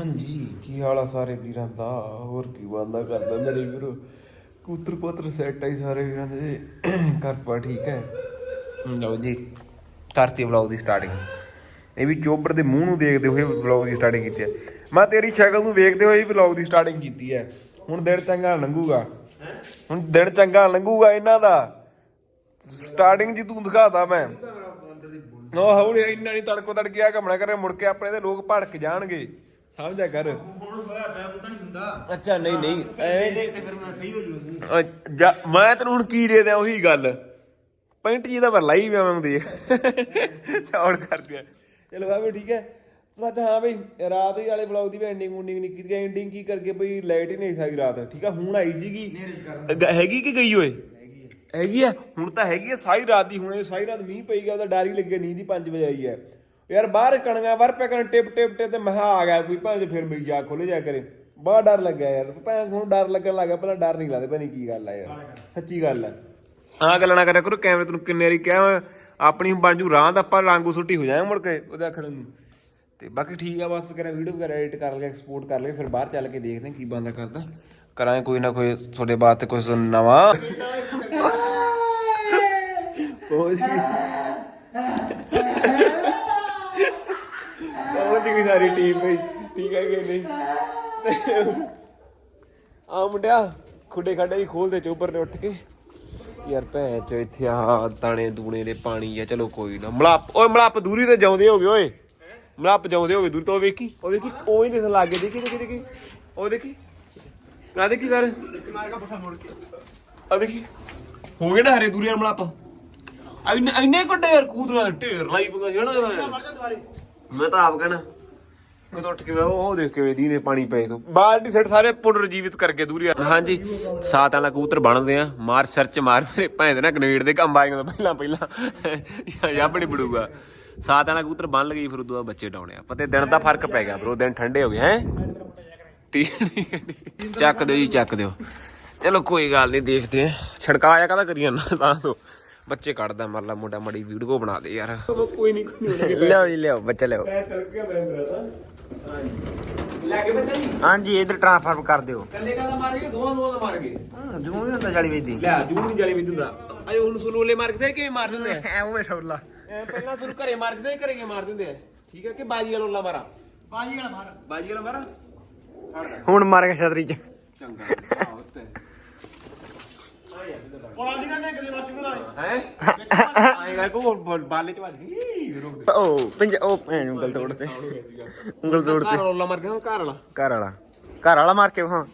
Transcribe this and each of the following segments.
ਹਾਂਜੀ ਕੀ ਹਾਲ ਆ ਸਾਰੇ ਵੀਰਾਂ ਦਾ? ਹੋਰ ਕੀ ਬੰਦਾ ਕਰਦਾ ਮੇਰੇ ਵੀਰੋ? ਕੂਤਰ ਕੋਤਰ ਸੈੱਟ ਆਈ ਸਾਰੇ ਵੀਰਾਂ ਦੇ। ਘਰ ਪਾ ਠੀਕ ਹੈ। ਲਓ ਜੀ ਕਰਤੀ ਵਲੌਗ ਦੀ ਸਟਾਰਟਿੰਗ ਇਹ ਵੀ ਚੋਬਰ ਦੇ ਮੂੰਹ ਨੂੰ ਦੇਖਦੇ ਹੋਏ ਵਲੌਗ ਦੀ ਸਟਾਰਟਿੰਗ ਕੀਤੀ ਹੈ। ਮੈਂ ਤੇਰੀ ਸ਼ਕਲ ਨੂੰ ਵੇਖਦੇ ਹੋਏ ਵਲੌਗ ਦੀ ਸਟਾਰਟਿੰਗ ਕੀਤੀ ਹੈ। ਹੁਣ ਦਿਨ ਚੰਗਾ ਲੰਘੂਗਾ। ਹੁਣ ਦਿਨ ਚੰਗਾ ਲੰਘੂਗਾ ਇਹਨਾਂ ਦਾ। ਸਟਾਰਟਿੰਗ ਜੀ ਤੂੰ ਦਿਖਾਤਾ ਮੈਂ। ਉਹ ਹੌਲੀ ਇੰਨਾ ਨਹੀਂ ਤੜਕੋ ਤੜ ਗਿਆ ਘਮਣਾ ਕਰੇ ਮੁੜ ਕੇ ਆਪਣੇ ਤੇ ਲੋਕ ਭੜਕ ਜਾਣਗੇ। ਸਮਝਿਆ ਕਰ। ਹੁਣ ਹੋਇਆ ਮੈਂ ਪਤਾ ਨਹੀਂ ਹੁੰਦਾ। ਅੱਛਾ ਨਹੀਂ ਨਹੀਂ ਐਵੇਂ ਤੇ ਫਿਰ ਮੈਂ ਸਹੀ ਹੋ ਜੂਗਾ। ਅਹ ਜਾ- ਮੈਂ ਤੈਨੂੰ ਹੁਣ ਕੀ ਦੇ ਦਿਆਂ ਉਹੀ ਗੱਲ। ਪੈਂਟ ਜੀ ਦਾ ਪਰ ਲਾਈ ਪਿਆ ਮੈਂ ਦੇ ਚੌੜ ਕਰ ਦਿਆ। ਚਲੋ ਬਾਬੇ ਠੀਕ ਹੈ। ਸੱਚ ਹਾਂ ਬਈ ਰਾਤ ਹੀ ਵਾਲੇ ਬਲੌਗ ਦੀ ਵੀ ਐਂਡਿੰਗ ਉੰਡਿੰਗ ਨਹੀਂ ਕੀਤੀ। ਐਂਡਿੰਗ ਕੀ ਕਰਕੇ ਬਈ ਲਾਈਟ ਹੀ ਨਹੀਂ ਸਾਰੀ ਰਾਤ? ਠੀਕ ਆ ਹੁਣ ਆਈ ਸੀਗੀ। ਗ- ਹੈਗੀ ਕਿ ਗਈ ਓਏ? ਹੈਗੀ ਆ। ਹੁਣ ਤਾਂ ਹੈਗੀ ਆ ਸਾਰੀ ਰਾਤ ਦੀ ਹੁਣ ਇਹ ਸਾਰੀ ਰਾਤ ਮੀਂਹ ਪਈ ਗਿਆ ਉਹਦਾ ਡਰ ਹੀ ਲੱਗਿਆ ਨੀਂਦ ਹੀ 5 ਵਜੇ ਆਈ ਹੈ। ਯਾਰ ਬਾਹਰ ਕਣੀਆਂ ਵਰ ਪੈ ਕਣ ਟਿਪ ਟਿਪ ਟਿਪ ਤੇ ਮਹਾ ਆ ਗਿਆ ਕੋਈ ਭਾਵੇਂ ਫਿਰ ਮੇਰੀ ਜਾਗ ਖੁੱਲ ਜਾ ਕਰੇ। ਬੜਾ ਡਰ ਲੱਗਿਆ ਯਾਰ ਭਾਵੇਂ ਹੁਣ ਡਰ ਲੱਗਣ ਲੱਗਾ ਪਹਿਲਾਂ ਡਰ ਨਹੀਂ ਲੱਗਦਾ ਭਾਵੇਂ ਕੀ ਗੱਲ ਆ ਯਾਰ ਸੱਚੀ ਗੱਲ ਆ। ਆਹ ਗੱਲਾਂ ਨਾ ਕਰਿਆ ਕਰੋ ਕੈਮਰੇ ਤੈਨੂੰ ਕਿੰਨੇ ਵਾਰੀ ਕਿਹਾ ਆਪਣੀ ਬਣ ਜੂ ਰਾਹ ਦਾ ਆਪਾਂ ਲਾਂਗੂ ਸੁੱਟੀ ਹੋ ਜਾਏ ਮੁੜ ਕੇ ਉਹਦੇ ਆਖਣ ਨੂੰ। ਤੇ ਬਾਕੀ ਠੀਕ ਆ ਬਸ ਕਰਾਂ ਵੀਡੀਓ ਵਗੈਰਾ ਐਡਿਟ ਕਰ ਲਿਆ ਐਕਸਪੋਰਟ ਕਰ ਲਿਆ ਫਿਰ ਬਾਹਰ ਚੱਲ ਕੇ ਦੇਖਦੇ ਹਾਂ ਕੀ ਬੰਦਾ ਕਰਦਾ। ਕਰਾਂਗੇ ਕੋਈ ਨਾ ਕੋਈ ਤੁਹਾਡੇ ਬਾਅਦ ਤੇ ਕੁਝ ਨਵਾਂ। ਪਹੁੰਚ ਗਈ ਪਹੁੰਚ ਗਈ ਸਾਰੀ ਟੀਮ ਬਈ। ਠੀਕ ਹੈ ਕਿ ਨਹੀਂ? ਆ ਮੁੰਡਿਆ, ਖੁੱਡੇ ਖਾਡੇ ਹੀ ਖੋਲਦੇ ਚੋਬਰ ਨੇ ਉੱਠ ਕੇ। ਯਾਰ ਭੈਣ ਚੋ, ਇੱਥੇ ਆ ਦਾਣੇ ਦੂਣੇ ਦੇ ਪਾਣੀ ਆ, ਚਲੋ ਕੋਈ ਨਾ। ਮਲਾਪ, ਓਏ ਮਲਾਪ ਦੂਰੀ ਤੇ ਜਾਉਂਦੇ ਹੋਗੇ, ਓਏ। ਮਲਾਪ ਜਾਉਂਦੇ ਹੋਗੇ, ਦੂਰ ਤੋਂ ਵੇਖੀ। ਉਹ ਦੇਖੀ, ਉਹ ਹੀ ਦਿਸਣ ਲੱਗ ਗਏ। ਦੇਖੀ ਦੇਖੀ ਦੇਖੀ। ਉਹ ਦੇਖੀ। ਆ ਦੇਖੀ ਸਰ? ਮਾਰਗਾ ਆ ਦੇਖੀ ਹੋ ਗਏ ਨਾ ਹਰੇ ਦੂਰੀ ਮਲਾਪ। ਇੰਨੇ ਇੰਨੇ ਵੱਡੇ ਯਾਰ ਕੂਦ ਨਾਲ ਢੇਰ ਲਾਈ ਪਗਾ ਜਣਾ ਮੈਂ ਤਾਂ ਆਪ ਕਹਿਣਾ। ਤਾਂ ਉੱਠ ਕੇ ਮੈਂ ਉਹ ਉਹ ਦੇਖ ਕੇ ਵੇਦੀ ਨੇ ਪਾਣੀ ਪਏ ਤੋਂ। ਬਾਲਟੀ ਸੈੱਟ ਸਾਰੇ ਪੁਨਰ ਜੀਵਿਤ ਕਰਕੇ ਦੂਰੀ ਆ- ਹਾਂਜੀ ਸਾਤ ਵਾਲਾ ਕਬੂਤਰ ਬਣਦੇ ਆ। ਮਾਰ ਸਰਚ ਮਾਰ ਮੇਰੇ ਭੈਣ ਦੇ ਨਾ ਗਨੇੜ ਦੇ ਕੰਮ ਆਏਗਾ ਪਹਿਲਾਂ ਪਹਿਲਾਂ। ਜਾਂ ਬੜੀ ਬੜੂਗਾ। ਸਾਤ ਵਾਲਾ ਕਬੂਤਰ ਬਣ ਲਗਈ ਫਿਰ ਉਦੋਂ ਬਾਅਦ ਬੱਚੇ ਡਾਉਣੇ ਆ। ਪਤੇ ਦਿਨ ਦਾ ਫ਼ਰਕ ਪੈ ਗਿਆ ਬਰੋ ਦਿਨ ਠੰਡੇ ਹੋ ਗਏ ਹੈ? ਠੀਕ ਹੈ, ਠੀਕ ਹੈ, ਠੀਕ ਹੈ। ਚੱਕ ਦਿਓ ਜੀ ਚੱਕ ਦਿਓ। ਚਲੋ ਕੋਈ ਗੱਲ ਨਹੀਂ ਦੇਖਦੇ ਆ। ਛੜਕਾ ਆਇਆ ਕਾਹਦਾ ਕਰੀ ਜਾਂਦਾ ਤਾਂ ਤੋਂ। ਬੱਚੇ ਕੱਢਦਾ ਮਰਲਾ ਮੁੰਡਾ ਮੜੀ ਵੀਡੀਓ ਬਣਾ ਦੇ ਯਾਰ। ਕੋਈ ਨਹੀਂ ਕੋਈ ਨਹੀਂ ਲਿਓ ਜੀ ਲਿਓ ਬੱਚਾ ਲਿਓ ਮੈਂ ਟਰ ਗਿਆ ਮੈਂ ਮੇਰਾ ਤਾਂ। ਲੈ ਕੇ ਬੱਚਾ ਜੀ। ਹਾਂਜੀ ਇਧਰ ਟ੍ਰਾਂਸਫਰ ਕਰ ਦਿਓ। ਕੱਲੇ ਕਾਹਦਾ ਮਾਰ ਗਏ? ਦੋਵਾਂ ਦੋਵਾਂ ਦਾ ਮਾਰ ਗਏ। ਜੂਮ ਵੀ ਹੁੰਦਾ 40 ਵਜੇ ਲੈ ਜੂਨ ਨਹੀਂ ਜਾਲੀ ਵੀ ਦਿੰਦਾ ਆਇਓ ਹੁਣ ਸੁਲੋਲੇ ਮਾਰ ਕੇ ਕਿਵੇਂ ਮਾਰ ਦਿੰਦੇ ਆ? ਐ ਉਹ ਠੋਲਾ ਐਂ ਪਹਿਲਾਂ ਸੁਰੂ ਘਰੇ ਮਾਰ ਦਿੰਦੇ ਘਰੇ ਕਿਵੇਂ ਮਾਰ ਦਿੰਦੇ ਆ? ਠੀਕ ਹੈ ਕਿ ਬਾਜੀ ਵਾਲਾ ਉੱਲਾ ਮਾਰਾ? ਬਾਜੀ ਵਾਲਾ ਮਾਰ। ਬਾਜੀ ਵਾਲਾ ਮਾਰਾ? ਹੁਣ ਮਾਰ ਕੇ ਛਤਰੀ ਚ। ਚੰਗਾ। ਆਹ ਉੱਤੇ ਪੋਲਾ ਦੀ ਨਾ ਕਦੇ ਵਾਰ ਚੁਣਾ ਹੈ ਆਏ ਕਰ ਕੋ ਬਾਲੇ ਚ ਵੱਜ ਗਈ ਰੁਕ ਦੇ ਉਹ ਪਿੰਜ ਉਹ ਭੈਣ ਨੂੰ ਉਂਗਲ ਤੋੜ ਤੇ ਉਂਗਲ ਤੋੜ ਘਰ ਤੇ ਵਾਲਾ ਘਰ ਵਾਲਾ। ਘਰ ਵਾਲਾ। ਘਰ ਵਾਲਾ ਮਾਰ ਕੇ ਹਾਂ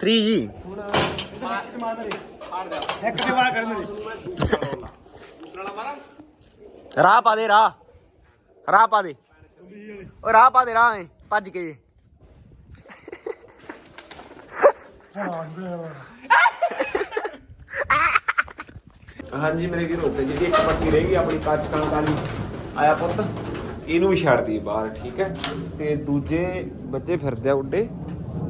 3 ਜੀ ਇੱਕ ਤੇ ਵਾਰ ਕਰ ਮੇਰੇ ਰਾਹ ਪਾ ਦੇ ਰਾਹ। ਰਾਹ ਪਾ ਦੇ। ਉਹ ਰਾਹ ਪਾ ਦੇ ਰਾਹ ਐ। ਭੱਜ ਕੇ। ਹਾਂਜੀ, ਮੇਰੇ ਵੀਰੋ, ਤੇ ਜਿਹੜੀ ਇੱਕ ਪੱਕੀ ਰਹਿ ਗਈ ਆਪਣੀ ਕੱਚ ਕਣਕ ਵਾਲੀ, ਆਇਆ ਪੁੱਤ, ਇਹਨੂੰ ਵੀ ਛੱਡਦੀ ਬਾਹਰ, ਠੀਕ ਹੈ? ਤੇ ਦੂਜੇ ਬੱਚੇ ਫਿਰਦੇ ਆ ਉੱਡੇ,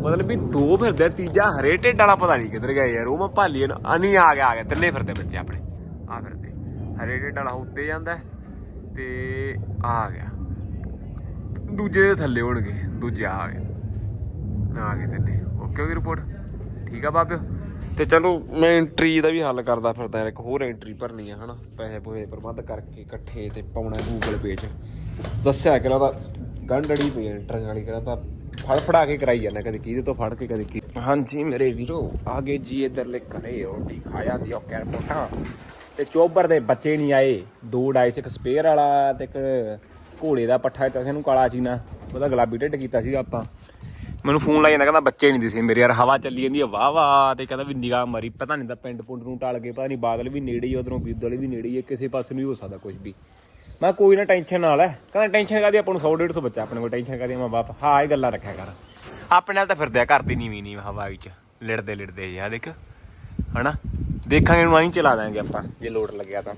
ਮਤਲਬ ਵੀ ਦੋ ਫਿਰਦੇ ਆ, ਤੀਜਾ ਹਰੇ ਢਿੱਡ ਵਾਲਾ ਪਤਾ ਨਹੀਂ ਕਿੱਧਰ ਗਿਆ ਯਾਰ, ਉਹ ਮੈਂ ਭਾਲੀ ਨਾ ਅਨੀ ਆ ਗਿਆ ਆ ਗਿਆ, ਤਿੰਨੇ ਫਿਰਦੇ ਬੱਚੇ ਆਪਣੇ, ਆ ਫਿਰਦੇ, ਹਰੇ ਢਿੱਡ ਵਾਲਾ ਉੱਤੇ ਜਾਂਦਾ, ਤੇ ਆ ਗਿਆ, ਦੂਜੇ ਦੇ ਥੱਲੇ ਹੋਣਗੇ, ਦੂਜੇ ਆ ਗਏ। ਆ ਗਏ ਤਿੰਨੇ। ਓਕੇ ਹੋਗੀ ਰਿਪੋਰਟ ਠੀਕ ਆ ਬਾਬਿਓ? ਤੇ ਚਲੋ, ਮੈਂ ਐਂਟਰੀ ਦਾ ਵੀ ਹੱਲ ਕਰਦਾ ਫਿਰਦਾ ਇੱਕ ਹੋਰ ਐਂਟਰੀ ਭਰਨੀ ਆ, ਹਨਾ? ਪੈਸੇ ਪੂਸੇ ਪ੍ਰਬੰਧ ਕਰਕੇ ਇਕੱਠੇ ਤੇ ਪਾਉਣਾ ਗੂਗਲ ਪੇ 'ਚ ਦੱਸਿਆ ਕਿ ਤਾਂ ਗੰਢੜੀ ਪਈ ਐਂਟਰ ਵਾਲੀ ਕਰਾ ਤਾਂ ਫੜ ਫੜਾ ਕੇ ਕਰਾਈ ਜਾਂਦਾ, ਕਦੇ ਕਿਹਦੇ ਤੋਂ ਫੜ ਕੇ, ਕਦੇ ਕੀ। ਹਾਂਜੀ ਮੇਰੇ ਵੀਰੋ, ਆਗੇ ਜੀ ਇਧਰਲੇ ਘਰੇ ਰੋਟੀ ਖਾਇਆ ਦੀ ਓਕੇ ਰਿਪੋਰਟਾਂ। ਤੇ ਚੋਬਰ ਦੇ ਬੱਚੇ ਨਹੀਂ ਆਏ, ਦੋ ਡਾਈਸ ਇੱਕ ਸਪੇਅਰ ਵਾਲਾ ਤੇ ਇੱਕ ਘੋੜੇ ਦਾ ਪੱਠਾ ਦਿੱਤਾ ਸੀ, ਇਹਨੂੰ ਕਾਲਾ ਚੀਨਾ। ਉਹਦਾ ਗੁਲਾਬੀ ਢਿੱਡ ਕੀਤਾ ਸੀਗਾ ਆਪਾਂ। ਮੈਨੂੰ ਫੋਨ ਲਾਈ ਜਾਂਦਾ, ਕਹਿੰਦਾ ਬੱਚੇ ਨਹੀਂ ਦਿਸੇ ਮੇਰੇ ਯਾਰ, ਹਵਾ ਚੱਲੀ ਜਾਂਦੀ ਆ, ਵਾਹ ਵਾਹ, ਤੇ ਕਹਿੰਦਾ ਵੀ ਨਿਗਾਹ ਮਰੀ, ਪਤਾ ਨਹੀਂ ਤਾਂ ਪਿੰਡ ਪੁੰਡ ਨੂੰ ਟਾਲ ਕੇ ਪਤਾ ਨਹੀਂ ਬਾਦਲ ਵੀ ਨੇੜੇ ਹੀ ਉਧਰੋਂ ਬੀਦਲ ਵੀ ਨੇੜੇ ਹੀ ਕਿਸੇ ਪਾਸੇ ਨੂੰ ਵੀ ਹੋ ਸਕਦਾ ਕੁਝ ਵੀ। ਮੈਂ ਕੋਈ ਨਾ ਟੈਨਸ਼ਨ ਨਾਲ ਲੈ, ਕਹਿੰਦਾ ਟੈਨਸ਼ਨ ਕਾਦੀ ਆਪਾਂ ਨੂੰ 100 150 ਬੱਚਾ ਆਪਣੇ ਕੋਲ, ਟੈਨਸ਼ਨ ਕਾਦੀ ਮੈਂ ਬਾਪ, ਹਾਂ ਇਹ ਗੱਲਾਂ ਰੱਖਿਆ ਕਰ। ਆਪਣੇ ਨਾਲ ਤਾਂ ਫਿਰਦੇ ਆ, ਘਰ ਦੀ ਨੀਵੀਂ ਨੀਵੀਂ ਹਵਾ ਵਿੱਚ, ਲਿੜਦੇ ਲਿੜਦੇ ਜਿਹਾ ਦੇਖ, ਹਨਾ? ਦੇਖਾਂਗੇ ਨੂੰ ਆਹੀਂ ਚਲਾ ਦਾਂਗੇ ਆਪਾਂ, ਜੇ ਲੋਡ ਲੱਗਿਆ ਤਾਂ।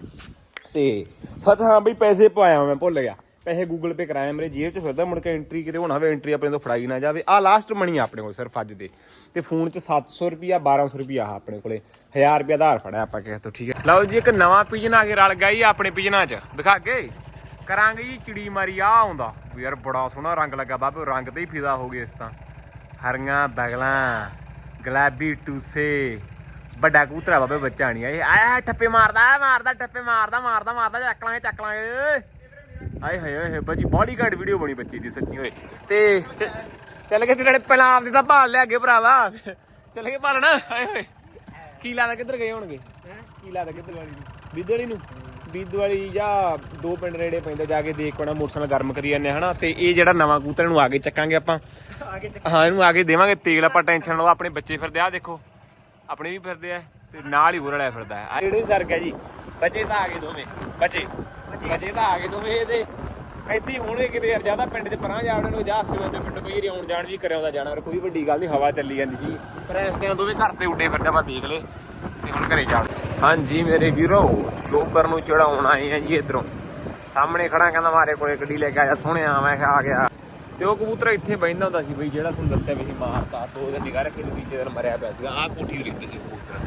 ਤੇ ਸੱਚ ਹਾਂ, ਬਈ ਪੈਸੇ ਪਵਾਇਆ ਮੈਂ, ਭੁੱਲ ਗਿਆ। ਪੈਸੇ ਗੂਗਲ ਪੇ ਕਰਾਇਆ ਮੇਰੇ ਜੇਬ 'ਚ ਫਿਰਦਾ, ਮੁੜ ਕੇ ਐਂਟਰੀ ਕਿਤੇ ਹੋਣਾ ਹੋਵੇ ਐਂਟਰੀ ਆਪਣੇ ਤੋਂ ਫੜਾਈ ਨਾ ਜਾਵੇ। ਆ ਲਾਸਟ ਮਣੀ ਆਪਣੇ ਕੋਲ ਸਿਰਫ ਅੱਜ ਦੇ। ਤੇ ਫੋਨ 'ਚ 700 ਰੁਪਿਆ 1200 ਰੁਪਿਆ ਆ ਆਪਣੇ ਕੋਲੇ। 1000 ਰੁਪਿਆ ਆਧਾਰ ਫੜਿਆ ਆਪਾਂ ਕਿਸੇ ਤੋਂ, ਠੀਕ ਹੈ। ਲਓ ਜੀ, ਇੱਕ ਨਵਾਂ ਪਿਜਨ ਆ ਕੇ ਰਲ ਗਿਆ ਜੀ ਆਪਣੇ ਪਿਜਨਾਂ 'ਚ। ਦਿਖਾ ਕੇ ਕਰਾਂਗੇ ਜੀ ਚਿੜੀ ਮਾਰੀ ਆ ਆਉਂਦਾ। ਯਾਰ ਬੜਾ ਸੋਹਣਾ ਰੰਗ ਲੱਗਾ ਬਾਬੇ ਰੰਗ ਤੇ ਹੀ ਫਿਦਾ ਹੋ ਗਏ ਇਸ ਤਾਂ। ਹਰੀਆਂ ਬਗਲਾਂ, ਗੁਲਾਬੀ ਟੂਸੇ। ਵੱਡਾ ਕੂਤਰਾ ਬਾਬੇ, ਬੱਚਾ ਨਹੀਂ ਇਹ। ਆਇਆ, ਠੱਪੇ ਮਾਰਦਾ ਮਾਰਦਾ, ਠੱਪੇ ਮਾਰਦਾ ਮਾਰਦਾ ਮਾਰਦਾ, ਚੱਕ ਲਾਂਗੇ ਚੱਕ ਲਾਂਗੇ। ਆਏ ਹਾਏ ਓਏ ਬੱਜੀ ਬੋਡੀ ਗਾਰਡ ਵੀਡੀਓ ਬਣੀ ਬੱਚੀ ਦੀ ਸੱਚੀ ਓਏ। ਤੇ ਚੱਲ ਗਏ ਤੇਰੇ ਪਹਿਲਾਂ ਆਪਦੇ ਤਾਂ ਭਾਲ ਲਿਆ ਅੱਗੇ ਭਰਾਵਾ। ਚੱਲ ਗਏ ਭਾਲਣ ਆਏ ਹੋਏ। ਕੀ ਲੱਗਦਾ ਕਿੱਧਰ ਗਏ ਹੋਣਗੇ? ਕੀ ਲੱਗਦਾ ਕਿੱਧਰ ਵਾਲੀ ਨੂੰ ਬਿੱਦੜੀ ਨੂੰ? ਬਿੱਦ ਵਾਲੀ ਜਾਂ ਦੋ ਪਿੰਡ ਨੇੜੇ ਪੈਂਦਾ ਜਾ ਕੇ ਦੇਖ ਕੋਣਾ ਮੋਟਰਸਾਈਕਲ ਗਰਮ ਕਰੀ ਜਾਂਦੇ ਹਨਾ? ਤੇ ਇਹ ਜਿਹੜਾ ਨਵਾਂ ਕਬੂਤਰ ਨੂੰ ਆਗੇ ਚੱਕਾਂਗੇ ਆਪਾਂ। ਹਾਂ ਇਹਨੂੰ ਆਗੇ ਦੇਵਾਂਗੇ ਤੇਲ ਆਪਾਂ ਟੈਨਸ਼ਨ ਲਓ ਆਪਣੇ ਬੱਚੇ ਫਿਰਦੇ ਆ ਦੇਖੋ। ਆਪਣੇ ਵੀ ਫਿਰਦੇ ਆ ਤੇ ਨਾਲ ਹੀ ਹੋਰ ਵਾਲਾ ਫਿਰਦਾ ਹੈ। ਆਹ ਜਿਹੜੇ ਸਰ ਗਿਆ ਜੀ ਬੱਚੇ ਤਾਂ ਆ ਗਏ ਦੋਵੇਂ ਬੱਚੇ। ਬੱਚੇ ਤਾਂ ਆ ਗਏ ਦੋਵੇਂ ਇਹਦੇ। ਇੱਥੇ ਹੀ ਕਿਤੇ ਯਾਰ ਜ਼ਿਆਦਾ ਪਿੰਡ 'ਚ ਪਰਾਂ ਜਾਣ ਨੂੰ, ਜਾਂ ਸਿਵਾ ਦੇ ਪਿੰਡ ਕੋਈ ਆਉਣ ਜਾਣ ਵੀ ਕਰਿਆ ਹੁੰਦਾ ਜਾਣਾ ਕੋਈ ਵੱਡੀ ਗੱਲ ਨਹੀਂ, ਹਵਾ ਚੱਲੀ ਜਾਂਦੀ ਸੀ। ਪਰ ਇਸ ਟਾਈਮ ਦੋਵੇਂ ਘਰ ਤੇ ਉੱਡੇ ਫਿਰਦੇ ਆਪਾਂ ਦੇਖ ਲਏ ਤੇ ਹੁਣ ਘਰੇ ਚੱਲ। ਹਾਂਜੀ ਮੇਰੇ ਵੀਰੋ ਚੋਬਰ ਨੂੰ ਚੜਾਉਣ ਆਏ ਆ ਜੀ ਇਧਰੋਂ। ਸਾਹਮਣੇ ਖੜਾ ਕਹਿੰਦਾ, ਮਾਰੇ ਕੋਲੇ ਗੱਡੀ ਲੈ ਕੇ ਆਇਆ, ਸੋਹਣਿਆ, ਮੈਂ ਕਿਹਾ, ਆ ਗਿਆ। ਤੇ ਉਹ ਕਬੂਤਰ ਇੱਥੇ ਬੈਠਦਾ ਹੁੰਦਾ ਸੀ ਬਈ, ਜਿਹੜਾ ਤੁਹਾਨੂੰ ਦੱਸਿਆ ਵੀ ਸੀ ਮਾਰਤਾ, ਦੋ ਦਿਨ ਨਿਗਾਹ ਰੱਖੀ ਤੇ ਦਿਨ ਮਰਿਆ ਪਿਆ ਸੀਗਾ। ਆਹ ਕੋਠੀ ਦੇ ਰਿਸ਼ਤੇ ਸੀ ਕਬੂਤਰ।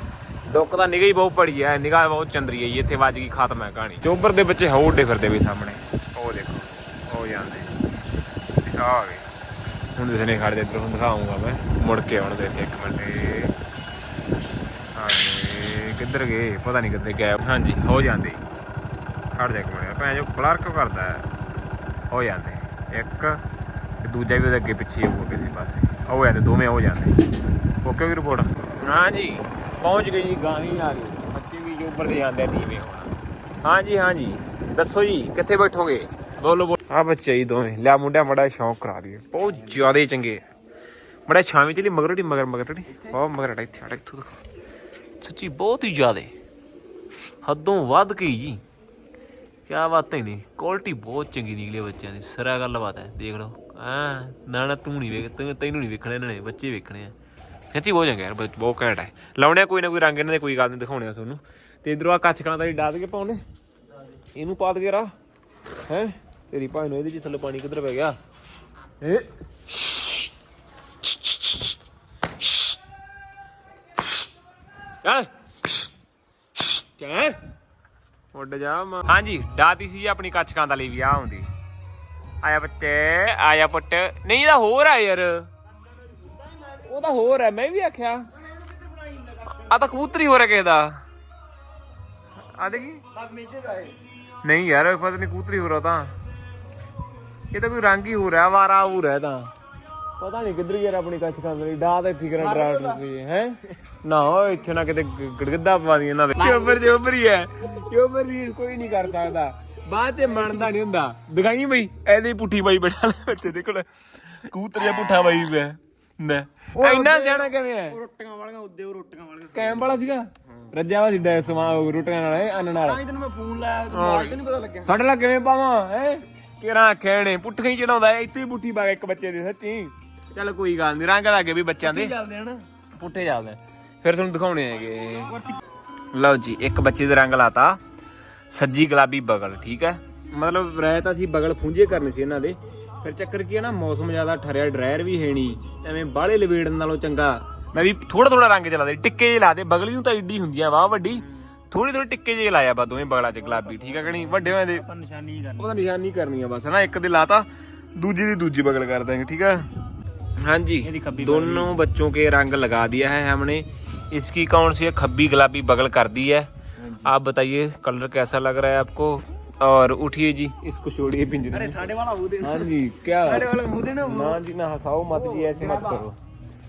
ਡੁੱਕ ਦਾ ਨਿਗਾਹ ਹੀ ਬਹੁਤ ਪੜੀ ਹੈ ਨਿਗਾਹ ਬਹੁਤ ਚੰਦਰੀ ਹੈ ਜੀ ਇੱਥੇ ਵੱਜ ਗਈ ਖਤਮ ਹੈ ਕਹਾਣੀ। ਚੋਬਰ ਦੇ ਬੱਚੇ ਹੌਡੇ ਫਿਰਦੇ ਵੀ ਸਾਹਮਣੇ। ਉਹ ਦੇਖੋ ਉਹ ਜਾਂਦੇ। ਆ ਗਏ ਹੁਣ ਦਿਸਨੇ ਨੇ ਖੜ ਦੇ ਇੱਧਰ ਹੁਣ ਦਿਖਾਉਂਗਾ ਮੈਂ। ਮੁੜ ਕੇ ਆਉਣ ਦੇ ਇੱਥੇ ਇੱਕ ਮਿੰਟ। ਕਿੱਧਰ ਗਏ? ਪਤਾ ਨਹੀਂ ਕਿੱਧਰ ਗਏ। ਹਾਂਜੀ ਹੋ ਜਾਂਦੇ। ਖੜ ਜਾ ਇੱਕ ਮਿੰਟ। ਭੈਣ ਜੋ ਕਲਰਕ ਕਰਦਾ ਹੈ ਹੋ ਜਾਂਦੇ। ਇੱਕ ਤੇ ਦੂਜਾ ਵੀ ਉਹਦੇ ਅੱਗੇ ਪਿੱਛੇ ਹੀ ਹੋਊਗਾ ਕਿਸੇ ਪਾਸੇ। ਹੋ ਜਾਂਦੇ ਦੋਵੇਂ ਹੋ ਜਾਂਦੇ। ਓਕੇ ਵੀ ਰਿਪੋਰਟ ਹਾਂਜੀ। ਪਹੁੰਚ ਗਏ ਜੀ ਗਾਂ ਆ ਗਏ ਬੱਚੇ ਵੀ ਜੋ ਉੱਪਰ ਦੇ ਜਾਂਦੇ ਨੀਵੇਂ ਹੋਣਾ। ਹਾਂਜੀ ਹਾਂਜੀ। ਦੱਸੋ ਜੀ, ਕਿੱਥੇ ਬੈਠੋਗੇ? ਬੋਲੋ ਬੋਲੋ। ਆ ਬੱਚੇ ਜੀ ਦੋਵੇਂ। ਲਿਆ ਮੁੰਡਿਆ, ਮੜਾ ਸ਼ੌਂਕ ਕਰਾ ਦਈਏ ਬਹੁਤ ਜ਼ਿਆਦਾ ਚੰਗੇ ਮੜਾ ਛਾਵੇਂ ਚਲੀ, ਮਗਰ ਟੀ ਮਗਰ ਮਗਰੜੀ ਬਹੁਤ ਮਗਰੜਾ ਇੱਥੇ ਆੜਾ ਇੱਥੋਂ ਸੱਚੀ ਬਹੁਤ ਹੀ ਜ਼ਿਆਦਾ। ਹੱਦੋਂ ਵੱਧ ਗਈ ਜੀ। ਕਿਆ ਬਾਤ ਹੈ ਨਹੀਂ ਕੁਆਲਿਟੀ ਬਹੁਤ ਚੰਗੀ ਨਿਕਲੀ ਬੱਚਿਆਂ ਦੀ। ਸਰਾ ਗੱਲਬਾਤ ਹੈ। ਦੇਖ ਲਓ। ਹਾਂ ਨਾ ਨਾ, ਤੂੰ ਨਹੀਂ ਵੇਖ ਤੈਨੂੰ ਤੈਨੂੰ ਨਹੀਂ ਵੇਖਣਾ, ਇਹਨਾਂ ਨੇ। ਬੱਚੇ ਵੇਖਣੇ ਆ। ਸੱਚੀ ਬਹੁਤ ਚੰਗਾ ਯਾਰ ਬੱਚ- ਬਹੁਤ ਘੈਂਟ ਹੈ। ਲਾਉਣੇ ਆ ਕੋਈ ਨਾ ਕੋਈ ਰੰਗ ਇਹਨਾਂ ਦੇ ਕੋਈ ਗੱਲ ਨਹੀਂ ਦਿਖਾਉਣੇ ਆ ਤੁਹਾਨੂੰ। ਤੇ ਇਧਰੋਂ ਆ ਕੱਚ ਕਾਂ ਦਾ ਡਾਦ ਕੇ ਪਾਉਣੇ, ਇਹਨੂੰ ਪਾ ਦੇ ਰਾ ਹੈ? ਤੇਰੀ ਭਾਈ ਨੂੰ ਇਹਦੇ ਚ ਥੱਲੇ ਪਾਣੀ ਕਿੱਧਰ ਪੈ ਗਿਆ? ਏ ਚੱਲ ਚੱਲ ਉੱਡ ਜਾ ਮਾਂ। ਹਾਂਜੀ ਡਾਤੀ ਸੀ ਜੀ ਆਪਣੀ ਕੱਚ ਕਾਂ ਦਾ ਲਈ ਵੀ ਆ ਹੁੰਦੀ ਆਇਆ ਬੱਚੇ, ਆਇਆ ਪੁੱਟ ਨਹੀਂ, ਇਹਦਾ ਹੋਰ ਆ ਯਾਰ। ਉਹ ਤਾਂ ਹੋਰ ਹੈ ਮੈਂ ਵੀ ਆਖਿਆ। ਆ ਤਾਂ ਕਬੂਤਰੀ ਹੋ ਰਿਹਾ ਕਿਸੇ ਦਾ। ਆ ਦੇਖੀ। ਨਹੀਂ ਯਾਰ ਪਤਾ ਨਹੀਂ ਕਬੂਤਰੀ ਹੋ ਰਿਹਾ ਤਾਂ। ਇਹ ਤਾਂ ਕੋਈ ਰੰਗ ਹੀ ਹੋ ਰਿਹਾ ਵਾਰਾ ਹੋ ਰਿਹਾ ਤਾਂ। ਪਤਾ ਨਹੀਂ ਕਿੱਧਰ ਗਿਆ ਆਪਣੀ ਕੱਚ ਖਾਂ ਲਈ ਡਾਹ ਤਾਂ ਇੱਥੇ ਕਰਨ ਡਰਾਟ ਲੱਗੀ ਹੈ ਨਾ ਉਹ ਇੱਥੇ ਨਾ ਕਿਤੇ ਗੜਗੱਦਾ ਪਵਾ ਦੀ ਇਹਨਾਂ ਦੇ। ਚੋਬਰ ਚੋਬਰ ਹੀ? ਹੈ ਚੋਬਰ ਹੀ ਕੋਈ ਨਹੀਂ ਕਰ ਸਕਦਾ। ਬਾਅਦ ਤੇ ਮੰਨਦਾ ਨਹੀਂ ਹੁੰਦਾ। ਦਿਖਾਈ ਬਈ ਐਦੇ ਪੁੱਠੀ ਬਾਈ ਬੈਠਾ ਲੈ ਬੱਚੇ ਦੇ ਕੋਲ ਕਬੂਤਰ ਜਾਂ ਪੁੱਠਾ ਬਾਈ ਪਿਆ। ਨਾ ਇੰਨਾ ਸਿਆਣਾ ਕਿਵੇਂ ਹੈ ਰੋਟੀਆਂ ਵਾਲੀਆਂ ਉੱਦੇ ਉਹ ਰੋਟੀਆਂ ਵਾਲੀਆਂ। ਕੈਂਪ ਵਾਲਾ ਸੀਗਾ? ਰੱਜਿਆ ਵਾ ਸੀ ਡੈਸ ਸਮਾਂ ਰੋਟੀਆਂ ਨਾਲ ਇਹ ਅੰਨ ਨਾਲ। ਤਾਂ ਤੈਨੂੰ ਮੈਂ ਫੋਨ ਲਾਇਆ ਤੇ ਨਹੀਂ ਪਤਾ ਲੱਗਿਆ। ਸਾਡੇ ਨਾਲ ਕਿਵੇਂ ਪਾਵਾਂ ਹੈ? ਕਿਹੜਾ ਖੇਣੇ ਪੁੱਠੀਆਂ ਹੀ ਚੜਾਉਂਦਾ ਇੱਥੇ ਹੀ ਪੁੱਠੀ ਪਾ ਇੱਕ ਬੱਚੇ ਦੇ ਸੱਚੀ। ਚੱਲ ਕੋਈ ਗੱਲ ਨਹੀਂ ਰੰਗ ਲੱਗੇ ਵੀ ਬੱਚਿਆਂ ਦੇ। ਚੱਲਦੇ ਹਨ ਪੁੱਠੇ ਚੱਲਦੇ ਫਿਰ ਤੁਹਾਨੂੰ ਦਿਖਾਉਣੇ ਹੈਗੇ। ਲਓ ਜੀ ਇੱਕ ਬੱਚੇ ਦੇ ਰੰਗ ਲਾਤਾ। ਸੱਜੀ ਗੁਲਾਬੀ ਬਗਲ ਠੀਕ ਹੈ? ਮਤਲਬ ਰਹਿ ਤਾਂ ਸੀ ਬਗਲ ਫੁੰਝੇ ਕਰਨੇ ਸੀ ਇਹਨਾਂ ਦੇ। ਫਿਰ ਚੱਕਰ ਕੀ ਹੈ ਨਾ ਮੌਸਮ ਜ਼ਿਆਦਾ ਠਰਿਆ ਡਰਾਇਰ ਵੀ ਹੈ ਨਹੀਂ ਐਵੇਂ ਬਾਹਲੇ ਲਵੇੜਨ ਨਾਲੋਂ ਚੰਗਾ ਮੈਂ ਵੀ ਥੋੜਾ ਥੋੜਾ ਰੰਗ ਚਲਾ ਦੇ ਟਿੱਕੇ ਜਿਹੇ ਲਾ ਦੇ ਬਗਲ ਨੂੰ ਤਾਂ ਏਡੀ ਹੁੰਦੀ ਆ ਵਾਹ ਵੱਡੀ ਥੋੜੀ ਥੋੜੀ ਟਿੱਕੇ ਜਿਹੇ ਲਾਇਆ ਬਾ ਦੋਵੇਂ ਬਗਲਾਂ 'ਚ ਗੁਲਾਬੀ ਠੀਕ ਹੈ ਕਿ ਨਹੀਂ ਵੱਡੇ ਹੋਏ ਦੇ ਆਪਾਂ ਨਿਸ਼ਾਨੀ ਕਰਨੀ ਉਹਦਾ ਨਿਸ਼ਾਨੀ ਕਰਨੀ ਆ ਬਸ ਹੈ ਨਾ ਇੱਕ ਦੇ ਲਾਤਾ दूसरी ਦੀ ਦੂਜੀ बगल कर देंगे ठीक है हाँ जी ਇਹਦੀ ਖੱਬੀ दोनों बच्चों के रंग लगा दिया है हमने इसकी कौन सी है खब्बी गुलाबी बगल कर दी है आप बताइए कलर कैसा लग रहा है आपको और उठिए जी इसको छोड़िए पिंजरे ਅਰੇ में। ਸਾਡੇ ਵਾਲਾ ਮੂੰਹ ਦੇ हाँ जी क्या ਸਾਡੇ ਵਾਲਾ ਮੂੰਹ ਦੇ ਨਾ ना जी ना हंसाओ मत जी ऐसे मत करो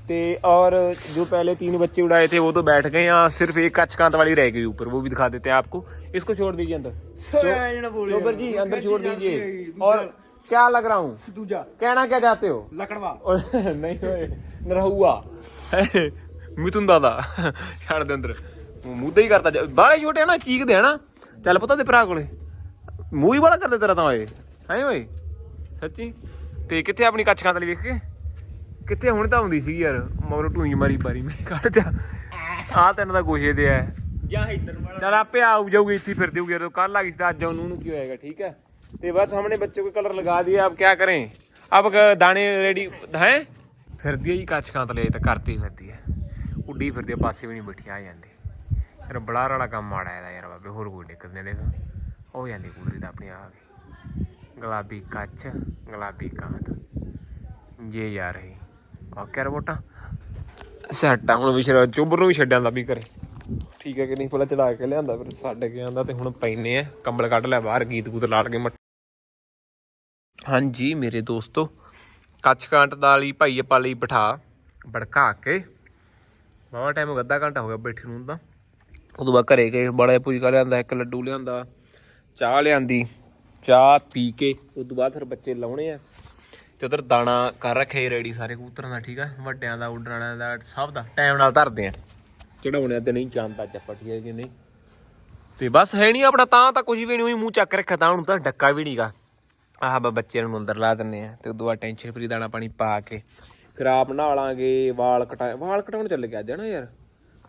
ते और जो पहले तीन बच्चे उड़ाए थे वो तो बैठ गए यहाँ सिर्फ एक कचकांत वाली रह गई ऊपर वो भी दिखा देते हैं आपको इसको छोड़ दीजिए अंदर ਜਿਹੜਾ ਬੋਲੇ चोपर जी अंदर छोड़ दीजिए और क्या लग रहा हूँ ਦੂਜਾ कहना क्या चाहते हो ਲਕੜਵਾ और नहीं ओए नरहुआ ਮਿਥੁਨ ਦਾਦਾ ਛੱਡ ਦੇ ਅੰਦਰ ਮੁੱਦਾ ਹੀ ਕਰਦਾ ਬਾਲੇ ਛੋਟੇ ਆ ਨਾ ਚੀਕਦੇ ਆ ਨਾ ਚੱਲ ਪਤਾ ਤੇ ਭਰਾ ਕੋਲੇ ਮੂਵੀ ਵਾਲਾ ਕਰਦੇ ਤੇਰਾ ਤਾਂ ਓਏ। ਹੈ ਓਏ? ਸੱਚੀ? ਤੇ ਕਿੱਥੇ ਆਪਣੀ ਕੱਛ ਖਾਂਦਲੀ ਵੇਖ ਕੇ? ਕਿੱਥੇ ਹੁਣ ਤਾਂ ਆਉਂਦੀ ਸੀ ਯਾਰ ਮਗਰੋਂ ਢੂਈ ਮਾਰੀ ਬਾਰੀ ਮੈਂ ਕੱਢ ਜਾ ਆ ਤੈਨੂੰ ਤਾਂ ਗੋਸ਼ੇ ਦੇ ਆ। ਜਾਂ ਇੱਧਰ ਵਾਲਾ। ਚਲ ਆਪੇ ਆਉ ਜਾਊਗੀ ਇੱਥੇ ਫਿਰ ਦੇਊਗੀ ਜਦੋਂ ਕੱਲ ਆ ਗਈ ਸੀ ਅੱਜ ਉਹਨੂੰ ਨੂੰ ਕੀ ਹੋਏਗਾ ਠੀਕ ਹੈ? ਤੇ ਬਸ ਹਮਨੇ ਬੱਚੇ ਕੋ ਕਲਰ ਲਗਾ ਦਿਏ ਆਪ ਕੀ ਕਰੇ? ਆਪ ਦਾਣੇ ਰੈਡੀ ਹੈ? ਫਿਰਦੀ ਹੈ ਜੀ ਕੱਛ ਖਾਂ ਤਲੇ ਤਾਂ ਕਰਤੀ ਫਿਰਦੀ ਹੈ। ਉੱਡੀ ਫਿਰਦੀ ਪਾਸੇ ਵੀ ਨਹੀਂ ਬਿਠਿਆ ਜਾਂਦੀ। ਯਾਰ ਬੜਾ ਰੜਾ ਕੰਮ ਮਾੜਾ ਇਹਦਾ ਯਾਰ ਬਾਬੇ ਹੋਰ ਕੋਈ ਦਿੱਕਤ ਨਹੀਂ ਦੇਖੋ। ਹੋ ਜਾਂਦੀ ਕੁੜੀ ਦਾ ਆਪਣੀ ਆ ਗਈ ਗੁਲਾਬੀ ਕੱਚ, ਗੁਲਾਬੀ ਕਾਂਤ ਜੇ ਜਾ ਰਹੀ ਓਕੇ ਰਬੋਟਾ ਸੈੱਟ ਆ? ਹੁਣ ਵੀ ਸ਼ਰਾ ਚੁੱਬਰ ਨੂੰ ਵੀ ਛੱਡਿਆ ਦਾ ਵੀ ਘਰੇ। ਠੀਕ ਹੈ ਕਿ ਨਹੀਂ? ਪਹਿਲਾਂ ਚੜਾ ਕੇ ਲਿਆਂਦਾ, ਫਿਰ ਛੱਡ ਕੇ ਆਂਦਾ ਤੇ ਹੁਣ ਪੈਨੇ ਆ। ਕੰਬਲ ਕੱਢ ਲਿਆ ਬਾਹਰ, ਗੀਤ ਗੂਤ ਲਾ ਕੇ ਮੱਠ- ਹਾਂਜੀ ਮੇਰੇ ਦੋਸਤੋ, ਕੱਚ ਕਾਂਟ ਦਾ ਲਈ ਭਾਈ ਆਪਾਂ ਲਈ ਬਿਠਾ, ਭੜਕਾ ਕੇ। ਬਾਵਾ ਟਾਈਮ ਹੋ ਗਿਆ ਅੱਧਾ ਘੰਟਾ ਹੋ ਗਿਆ ਬੈਠੇ ਨੂੰ ਤਾਂ। ਉਦੋਂ ਬਾਅਦ ਘਰੇ ਗਏ ਬੜਾ ਪੁਜਕਾ ਲਿਆਂਦਾ, ਇੱਕ ਲੱਡੂ ਲਿਆਂਦਾ। ਚਾਹ ਲਿਆਂਦੀ, ਚਾਹ ਪੀ ਕੇ ਉਦੋਂ ਬਾਅਦ ਫਿਰ ਬੱਚੇ ਲਾਉਣੇ ਆ ਤੇ ਉਧਰ ਦਾਣਾ ਕਰ ਰੱਖੇ ਰੈਡੀ ਸਾਰੇ ਕਬੂਤਰਾਂ ਦਾ, ਠੀਕ ਆ? ਵੱਡਿਆਂ ਦਾ, ਉੱਡਣ ਵਾਲਿਆਂ ਦਾ, ਸਭ ਦਾ। ਟਾਈਮ ਨਾਲ ਧਰਦੇ ਆ। ਚੜਾਉਣੇ ਤੇ ਨਹੀਂ ਜਾਂਦਾ ਚੱਪਾ ਠੀਕ ਨਹੀਂ? ਤੇ ਬਸ ਹੈ ਨਹੀਂ ਆਪਣਾ, ਤਾਂ ਤਾਂ ਕੁਝ ਵੀ ਨਹੀਂ ਉਹੀ ਮੂੰਹ ਚੱਕ ਰੱਖਿਆ ਤਾਂ, ਹੁਣ ਤਾਂ ਡੱਕਾ ਵੀ ਨਹੀਂਗਾ ਆਹ ਬਾ ਬੱਚੇ ਨੂੰ ਅੰਦਰ ਲਾ ਦਿੰਨੇ ਆ, ਤੇ ਉਦੋਂ ਬਾਅਦ ਟੈਨਸ਼ਨ ਫਰੀ ਦਾਣਾ ਪਾਣੀ ਪਾ ਕੇ ਫਿਰ ਆਪ ਨਹਾ ਲਾਂਗੇ, ਵਾਲ ਕਟਾ, ਵਾਲ ਕਟਾਉਣ ਚੱਲ ਗਿਆ ਅੱਜ ਨਾ ਯਾਰ?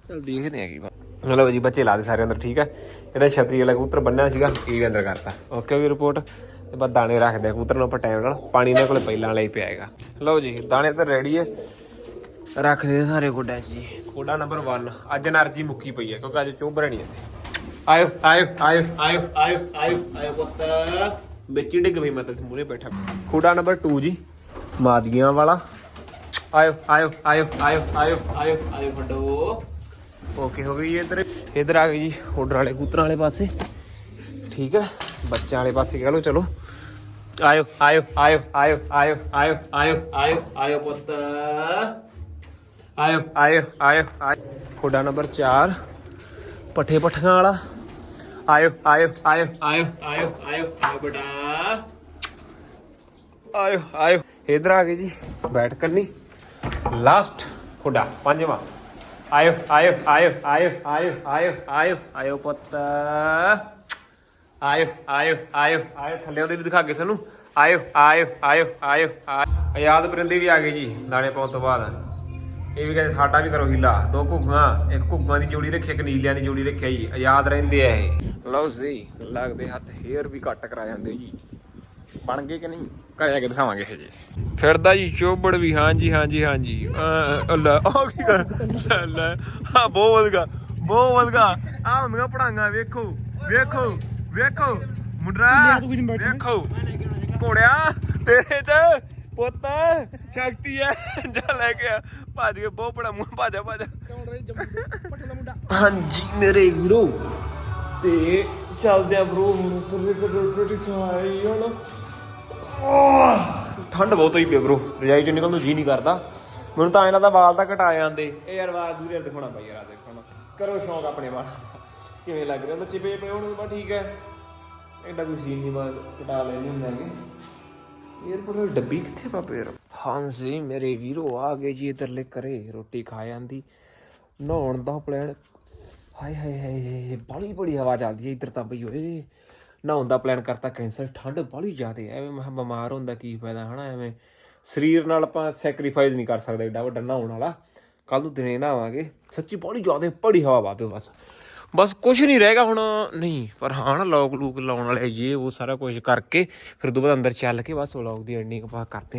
ਚਲ ਦੇਖਦੇ ਆ ਕੀ ਲੋ ਜੀ ਬੱਚੇ ਲਾ ਦੇ ਸਾਰੇ ਅੰਦਰ ਠੀਕ ਹੈ ਜਿਹੜਾ ਛਤਰੀ ਵਾਲਾ ਕੂਤਰ ਬੰਨਿਆ ਸੀਗਾ ਇਹ ਵੀ ਅੰਦਰ ਕਰਤਾ ਓਕੇ ਵੀ ਰਿਪੋਰਟ ਤੇ ਬਸ ਦਾਣੇ ਰੱਖਦੇ ਕਬੂਤਰ ਨੂੰ ਆਪਾਂ ਟਾਈਮ ਨਾਲ ਪਾਣੀ ਨਾਲ ਕੋਲੇ ਪਹਿਲਾਂ ਲਈ ਹੀ ਪਿਆਏਗਾ ਲਓ ਜੀ ਦਾਣੇ ਤਾਂ ਰੈਡੀ ਹੈ ਰੱਖਦੇ ਸਾਰੇ ਗੋਡਿਆਂ ਜੀ ਗੋਡਾ ਨੰਬਰ 1 ਅੱਜ એનર્ਜੀ ਮੁੱਕੀ ਪਈ ਹੈ ਕਿਉਂਕਿ ਅੱਜ ਚੋਬਰ ਨਹੀਂ ਇੱਥੇ ਆਇਓ ਆਇਓ ਆਇਓ ਆਇਓ ਆਇਓ ਆਇਓ ਆਇਓ ਬੱਤਾ ਵਿੱਚ ਡਿੱਗ ਪਈ ਮਤਲਬ ਮੂਰੇ ਬੈਠਾ ਖੋਡਾ ਨੰਬਰ 2 ਜੀ ਮਾਦਗੀਆਂ ਵਾਲਾ ਆਇਓ ਆਇਓ ਆਇਓ ਆਇਓ ਆਇਓ ਆਇਓ ਆਇਓ ਫੱਡੋ ਓਕੇ ਹੋ ਗਈ ਇੱਧਰ ਇੱਧਰ ਆ ਗਈ ਜੀ ਆਰਡਰ ਵਾਲੇ ਕੂਤਰਾਂ ਵਾਲੇ ਪਾਸੇ ਠੀਕ ਹੈ ਬੱਚਿਆਂ ਵਾਲੇ ਪਾਸੇ ਕਹ ਲਓ ਚਲੋ ਆਇਓ ਆਇਓ ਆਇਓ ਆਇਓ ਆਇਓ ਆਇਓ ਆਇਓ ਆਇਓ ਆਇਓ ਪੁੱਤ ਆਇਓ ਆਇਓ ਆਇਓ ਆਇਓ ਖੋਡਾ ਨੰਬਰ 4 ਪੱਠੇ ਪੱਠੀਆਂ ਵਾਲਾ ਆਇਓ ਆਇਓ ਆਇਓ ਆਇਓ ਆਇਓ ਆਇਓ ਆਇਓ ਬੇਟਾ ਆਇਓ ਆਇਓ ਇਧਰ ਆ ਗਏ ਜੀ ਬੈਠ ਕਰਨੀ ਲਾਸਟ ਖੋਡਾ ਪੰਜਵਾਂ ਆਇਓ ਆਇਓ ਆਇਓ ਆਇਓ ਆਇਓ ਆਇਓ ਆਇਓ ਆਇਓ ਪੁੱਤ ਆਇਓ ਆਇਓ ਆਇਓ ਆਇਓ ਥੱਲੇ ਉਹਦੇ ਵੀ ਦਿਖਾ ਕੇ ਸਾਨੂੰ ਆਇਓ ਆਇਓ ਆਇਓ ਆਇਓ ਆਜ਼ਾਦ ਪਰਿੰਦੇ ਵੀ ਆ ਗਏ ਜੀ ਦਾਣੇ ਪਾਉਣ ਤੋਂ ਬਾਅਦ ਇਹ ਵੀ ਕਹਿੰਦੇ ਸਾਡਾ ਵੀ ਕਰੋ ਹੀਲਾ ਦੋ ਘੁੱਗਾਂ ਇੱਕ ਘੁੱਗਾਂ ਦੀ ਜੋੜੀ ਰੱਖੀ ਇੱਕ ਨੀਲਿਆਂ ਦੀ ਜੋੜੀ ਰੱਖਿਆ ਜੀ ਆਜ਼ਾਦ ਰਹਿੰਦੇ ਆ ਇਹ ਲਓ ਜੀ ਲੱਗਦੇ ਹੱਥ ਹੇਅਰ ਵੀ ਘੱਟ ਕਰਾ ਜਾਂਦੇ ਜੀ ਬਣ ਗਏ ਕਿ ਨਹੀਂ? ਘਰੇ ਜਾ ਕੇ ਦਿਖਾਵਾਂਗੇ ਇਹ ਜੀ। ਫਿਰਦਾ ਜੀ ਚੋਬੜ ਵੀ ਹਾਂਜੀ ਹਾਂਜੀ ਹਾਂਜੀ ਅੱਲਾ ਆ ਕੀ ਕਰ ਲੈ, ਆ ਬਹੁਤ ਵਧਗਾ ਬਹੁਤ ਵਧਗਾ ਆ ਹੁੰਦੀਆਂ ਪੜਾਂਗਾ ਵੇਖੋ ਵੇਖੋ ਵੇਖੋ। ਮੁੰਡਰਾ ਵੇਖੋ। ਘੋੜਿਆ ਤੇਰੇ ਚ ਪੁੱਤ ਸ਼ਕਤੀ ਹੈ। ਜਾ ਲੈ ਕੇ ਆ। ਭੱਜ ਕੇ ਬਹੁਤ ਬੜਾ ਮੂੰਹ ਭਾਜਾ ਭਾਜਾ। ਹਾਂਜੀ ਮੇਰੇ ਵੀਰੋ। ਤੇ ਚੱਲਦੇ ਆ ਬ్రో ਹੁਣ ਤੁਰੇ ਤੇ ਰੋਟੀ ਖਾਈ ਹੁਣ ਠੰਡ ਬਹੁਤ ਹੋਈ ਪਈ ਬ్రో ਰਜਾਈ ਚੋਂ ਨਿਕਲਣ ਨੂੰ ਜੀ ਨਹੀਂ ਕਰਦਾ। ਮੈਨੂੰ ਤਾਂ ਇਹਨਾਂ ਦਾ ਵਾਲ ਤਾਂ ਘਟਾ ਜਾਂਦੇ। ਇਹ ਯਾਰ ਵਾਲ ਦੂਰੇ ਦਿਖਾਉਣਾ ਪਈ ਯਾਰ ਆ ਦੇਖੋ ਨਾ ਕਰੋ ਸ਼ੌਂਕ ਆਪਣੇ ਵਾਲ। ਕਿਵੇਂ ਲੱਗ ਰਿਹਾ? ਤਾਂ ਚਿਪੇ ਪਏ ਹੁਣ ਬਾ ਠੀਕ ਹੈ। ਐਡਾ ਕੋਈ ਸੀਨ ਨਹੀਂ ਬਾਅਦ ਘਟਾ ਲੈਣੀ ਹੁੰਦਾ ਹੈਗੇ। ਏਅਰਪੋਰਟ ਡੱਬੀ ਕਿੱਥੇ ਪਾਪੇ ਯਾਰ? ਹਾਂਜੀ ਮੇਰੇ ਵੀਰੋ ਆ ਗਏ ਜੀ ਇਧਰਲੇ ਕਰੇ ਰੋਟੀ ਖਾ ਜਾਂਦੀ। ਨਹਾਉਣ ਦਾ ਪਲਾਨ ਹਾਏ ਹਾਏ ਹਾਏ ਹਾਏ ਬੜੀ ਬੜੀ ਹਵਾ ਚੱਲਦੀ ਹੈ ਇੱਧਰ ਤਾਂ ਬਈ ਓਏ। ਨਹਾਉਣ ਦਾ ਪਲਾਨ ਕਰਤਾ ਕੈਂਸਲ ਠੰਡ ਬੜੀ ਜ਼ਿਆਦੇ ਐ ਐਵੇਂ ਮੈਂ ਕਿਹਾ ਬਿਮਾਰ ਹੁੰਦਾ ਕੀ ਫਾਇਦਾ, ਹਨਾ, ਐਵੇਂ ਸਰੀਰ ਨਾਲ ਆਪਾਂ ਸੈਕਰੀਫਾਈਸ ਨਹੀਂ ਕਰ ਸਕਦੇ ਏਡਾ ਵੱਡਾ ਨਹਾਉਣ ਵਾਲਾ। ਕੱਲ ਨੂੰ ਦਿਨੇ ਨਹਾਵਾਂਗੇ, ਸੱਚੀ ਬੜੀ ਜ਼ਿਆਦਾ ਬੜੀ ਹਵਾ ਵਾਪੇ ਬਸ। ਬਸ ਕੁਝ ਨਹੀਂ ਰਹੇਗਾ ਹੁਣ, ਨਹੀਂ, ਪਰ ਹਾਂ ਨਾ ਲੋਕ ਲੂਕ ਲਾਉਣ ਵਾਲੇ ਇਹ ਉਹ ਸਾਰਾ ਕੁਝ ਕਰਕੇ, ਫਿਰ ਦੁਬਾਰਾ ਅੰਦਰ ਚੱਲ ਕੇ ਬਸ ਵਲੌਗ ਦੀ ਐਂਡਿੰਗ ਆਪਾਂ ਕਰਦੇ